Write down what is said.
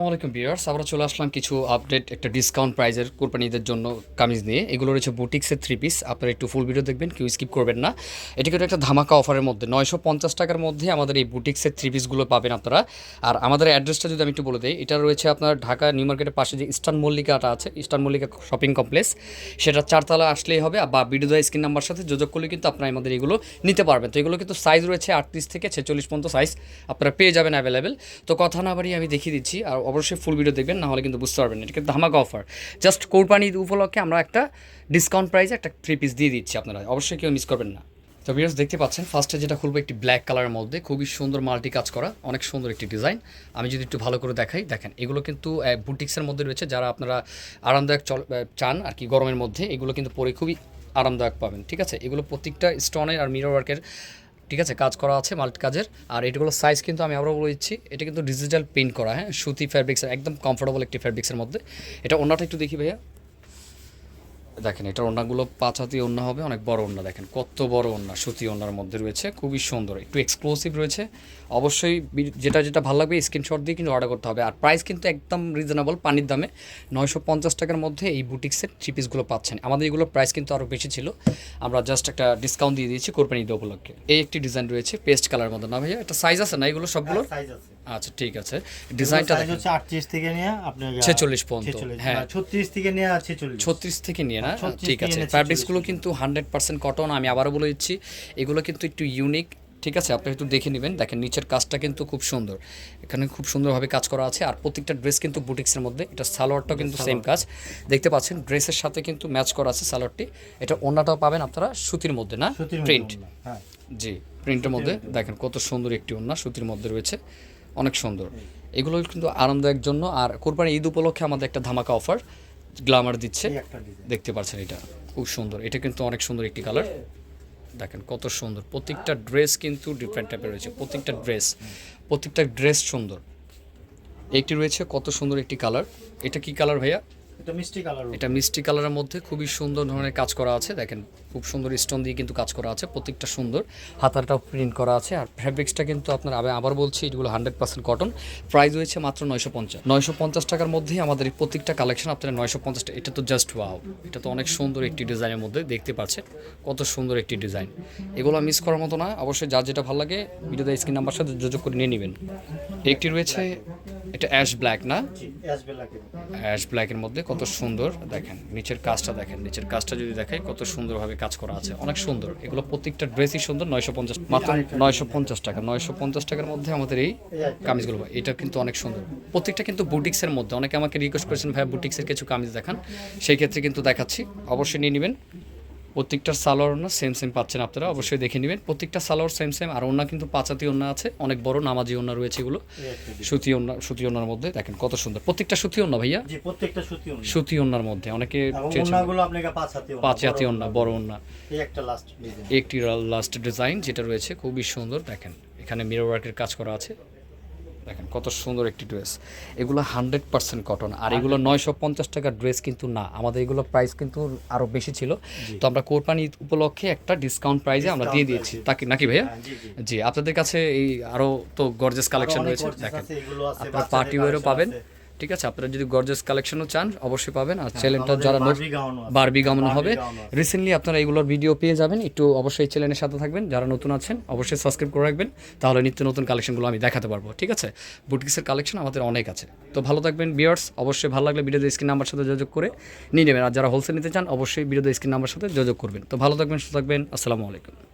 আসসালামাইকুম বিয়ার্স আমরা চলে আসলাম কিছু আপডেট একটা ডিসকাউন্ট প্রাইজের কোরবানিদের জন্য কামিজ নিয়ে। এগুলো রয়েছে বুটিক্সের থ্রি পিস আপনারা একটু ফুল ভিডিও দেখবেন, কেউ স্কিপ করবেন না। এটা কিন্তু একটা ধামাকা অফারের মধ্যে। নয়শো পঞ্চাশ টাকার মধ্যে আমাদের এই বুটিক্সের থ্রি পিসগুলো পাবেন আপনারা। আর আমাদের অ্যাড্রেসটা যদি আমি একটু বলে দিই, এটা রয়েছে আপনার ঢাকা নিউ মার্কেটের পাশে যে ইস্টার্ন মল্লিকাটা আছে, ইস্টার্ন মল্লিকা শপিং কমপ্লেক্স সেটা চারতলা আসলেই হবে, বা বিডিও স্ক্রিন নাম্বার সাথে যোগাযোগ করলে কিন্তু আপনারা আমাদের এগুলো নিতে পারবেন। তো এগুলো কিন্তু সাইজ রয়েছে আটত্রিশ থেকে ছেচল্লিশ পর্যন্ত সাইজ আপনারা পেয়ে যাবেন অ্যাভেলেবেল তো কথা না বাড়িয়ে আমি দেখিয়ে দিচ্ছি, আর অবশ্যই ফুল ভিডিও দেখবেন না হলে কিন্তু বুঝতে পারবেন না। এটা ধামাকা অফার জাস্ট কোরবানি উপলক্ষে আমরা একটা ডিসকাউন্ট প্রাইসে একটা থ্রি পিস দিয়ে দিচ্ছি আপনারা। অবশ্যই কেউ মিস করবেন না। তো ভিউয়ার্স দেখতে পাচ্ছেন ফার্স্টে যেটা খুলবো একটি ব্ল্যাক কালারের মধ্যে, খুবই সুন্দর মাল্টি কাজ করা, অনেক সুন্দর একটি ডিজাইন আমি যদি একটু ভালো করে দেখাই, দেখেন, এগুলো কিন্তু বুটিক্সের মধ্যে রয়েছে, যারা আপনারা আরামদায়ক চল চান আর কি গরমের মধ্যে, এগুলো কিন্তু পরে খুবই আরামদায়ক পাবেন, ঠিক আছে? এগুলো প্রত্যেকটা স্টোনের আর মিরর ওয়ার্কের ঠিক আছে, কাজ করা আছে মাল্ট কাজের আর এটাগুলো সাইজ কিন্তু আমি আবারও বলে দিচ্ছি, এটা কিন্তু ডিজিটাল প্রিন্ট করা হ্যাঁ? সুতি ফ্যাব্রিক্সের একদম কমফোর্টেবল একটি ফ্যাব্রিক্সের মধ্যে। এটা অন্যটা একটু দেখি ভাইয়া। দেখেন এটার ওড়নাগুলো পাঁচ হাতি হবে, অনেক বড় ওড়না দেখেন। কত বড় ওড়না, সুতি ওড়নার মধ্যে রয়েছে, খুবই সুন্দর, একটু এক্সক্লুসিভ রয়েছে। অবশ্যই যেটা যেটা ভালো লাগবে স্ক্রিনশট দিয়ে কিন্তু অর্ডার করতে হবে। আর প্রাইস কিন্তু একদম রিজনেবল পানির দামে। নয়শো পঞ্চাশ টাকার মধ্যে এই বুটিক্সের থ্রি পিসগুলো পাচ্ছেন। আমাদের এগুলোর প্রাইস কিন্তু আরও বেশি ছিল। আমরা জাস্ট একটা ডিসকাউন্ট দিয়ে দিয়েছি কোরবানি ঈদ উপলক্ষে। এই একটি ডিজাইন রয়েছে পেস্ট কালার মধ্যে না ভাইয়া একটা সাইজ আছে না এগুলো সবগুলোর? সাইজ আছে। আচ্ছা ঠিক আছে। ডিজাইনটা দেখেন। হচ্ছে 38 থেকে নিয়ে আপনি 46 পর্যন্ত, হ্যাঁ। 36 থেকে নিয়ে 46 ছত্রিশ থেকে নিয়ে না? ঠিক আছে। নিয়ে ফ্যাব্রিক্সগুলো কিন্তু হান্ড্রেড পার্সেন্ট কটন আমি আবারও বলে দিচ্ছি। এগুলো কিন্তু একটু ইউনিক ঠিক আছে? আপনি একটু দেখে নেবেন। দেখেন নিচের কাজটা কিন্তু খুব সুন্দর। এখানে খুব সুন্দরভাবে কাজ করা আছে। আর প্রত্যেকটা ড্রেস কিন্তু বুটিক্সের মধ্যে। এটা সালোয়ারটাও কিন্তু সেম কাজ। দেখতে পাচ্ছেন ড্রেসের সাথে কিন্তু ম্যাচ করা আছে সালোয়ারটি। এটা ওনাটাও পাবেন আপনারা সুতির মধ্যে না? প্রিন্ট হ্যাঁ। জি প্রিন্টের মধ্যে। দেখেন কত সুন্দর একটি ওড়না সুতির মধ্যে রয়েছে। অনেক সুন্দর। এগুলো কিন্তু আরামদায়ক জন্য। আর কোরবানি ঈদ উপলক্ষে আমাদের একটা ধামাকা অফার গ্লামার দিচ্ছে। দেখতে পাচ্ছেন এটা। খুব সুন্দর। এটা কিন্তু অনেক সুন্দর একটি কালার। দেখেন কত সুন্দর। প্রত্যেকটা ড্রেস কিন্তু ডিফারেন্ট টাইপের রয়েছে। প্রত্যেকটা ড্রেস প্রত্যেকটা ড্রেস সুন্দর। একটি রয়েছে কত সুন্দর একটি কালার। এটা কি কালার ভাইয়া? এটা মিষ্টি কালার এটা মিষ্টি কালারের মধ্যে খুবই সুন্দর ধরনের কাজ করা আছে। দেখেন, খুব সুন্দর স্টোন দিয়ে কিন্তু কাজ করা আছে, প্রত্যেকটা সুন্দর। হাতারটাও প্রিন্ট করা আছে আর ফ্যাব্রিক্সটা কিন্তু আপনার আমি আবার বলছি, এগুলো হান্ড্রেড পার্সেন্ট কটন প্রাইস হয়েছে মাত্র নয়শো পঞ্চাশ। নয়শো পঞ্চাশ টাকার মধ্যেই আমাদের এই প্রত্যেকটা কালেকশন আপনারা নয়শো পঞ্চাশ এটা তো জাস্ট ওয়াও এটা তো অনেক সুন্দর একটি ডিজাইনের মধ্যে দেখতে পাচ্ছেন, কত সুন্দর একটি ডিজাইন এগুলো মিস করার মতো না, অবশ্যই যার যেটা ভালো লাগে ভিডিওতে স্ক্রিন নাম্বার সাথে যোগাযোগ করে নিয়ে নেবেন। একটি রয়েছে এটা অ্যাশ ব্ল্যাক না? অ্যাশ ব্ল্যাকের মধ্যে। কত সুন্দর। দেখেন নিচের কাজটা দেখেন নিচের কাজটা যদি দেখাই কত সুন্দরভাবে কাজ করা আছে। অনেক সুন্দর। এগুলো প্রত্যেকটা ড্রেসই সুন্দর নয়শো পঞ্চাশ মাত্র নয়শো পঞ্চাশ টাকা। নয়শো পঞ্চাশ টাকার মধ্যে আমাদের এই কামিজগুলো পাই। এটা কিন্তু অনেক সুন্দর। প্রত্যেকটা কিন্তু বুটিক্সের মধ্যে অনেকে আমাকে রিকোয়েস্ট করেছেন ভাই বুটিক্সের কিছু কামিজ দেখান। সেই ক্ষেত্রে কিন্তু দেখাচ্ছি। অবশ্যই নিয়ে নেবেন। প্রত্যেকটা সালোয়ার ওনা সেম সেম পাচ্ছেন আপনারা অবশ্যই দেখে নেবেন। প্রত্যেকটা সালোয়ার সেম সেম আর ওনা কিন্তু পাঁচাতি ওনা আছে অনেক বড় নামাজি ওনা রয়েছে এগুলো। সুতি ওনা সুতি ওনার মধ্যে দেখেন কত সুন্দর। প্রত্যেকটা সুতি ওনা ভাইয়া? প্রত্যেকটা সুতি ওন্না সুতি ওনার মধ্যে অনেকে এবং চেয়েছেন। ওন্নাগুলো আপনাকে পাঁচ হাতে ওন্না, বড় হাতি ওনা বড় ওনা এই একটা লাস্ট ডিজাইন একটি লাস্ট ডিজাইন যেটা রয়েছে খুবই সুন্দর দেখেন। এখানে মিরর ওয়ার্কের কাজ করা আছে। দেখেন কত সুন্দর একটি ড্রেস। এগুলো হান্ড্রেড পার্সেন্ট কটন আর এগুলো নয়শো পঞ্চাশ টাকার ড্রেস কিন্তু না। আমাদের এগুলো প্রাইস কিন্তু আরও বেশি ছিল। তো আমরা কোরবানি উপলক্ষে একটা ডিসকাউন্ট প্রাইজে আমরা দিয়ে দিয়েছি। তাকে নাকি ভাইয়া? হ্যাঁ, জি আপনাদের কাছে এই আরও তো গর্জেস কালেকশন রয়েছে। দেখেন আপনার পার্টি ওয়েরও পাবেন। ঠিক আছে? আপনারা যদি গর্জেস কালেকশনও চান অবশ্যই পাবেন। আর চ্যানেলটা যারা। বারবি গামন হবে। রিসেন্টলি আপনারা এগুলোর ভিডিও পেয়ে যাবেন। একটু অবশ্যই চ্যানেলের সাথে থাকবেন। যারা নতুন আছেন অবশ্যই সাবস্ক্রাইব করে রাখবেন। তাহলে নিত্য নতুন কালেকশনগুলো আমি দেখাতে পারব। ঠিক আছে? বুটিক্সের কালেকশন আমাদের অনেক আছে। তো ভালো থাকবেন বিয়ার্স অবশ্যই ভালো লাগলে ভিডিওতে স্ক্রিন নাম্বার সাথে যোগাযোগ করে নিয়ে নেবেন। আর যারা হোলসেল নিতে চান অবশ্যই ভিডিওতে স্ক্রিন নাম্বার সাথে যোগাযোগ করবেন। তো ভালো থাকবেন সুস্থ থাকবেন। আসসালামু আলাইকুম।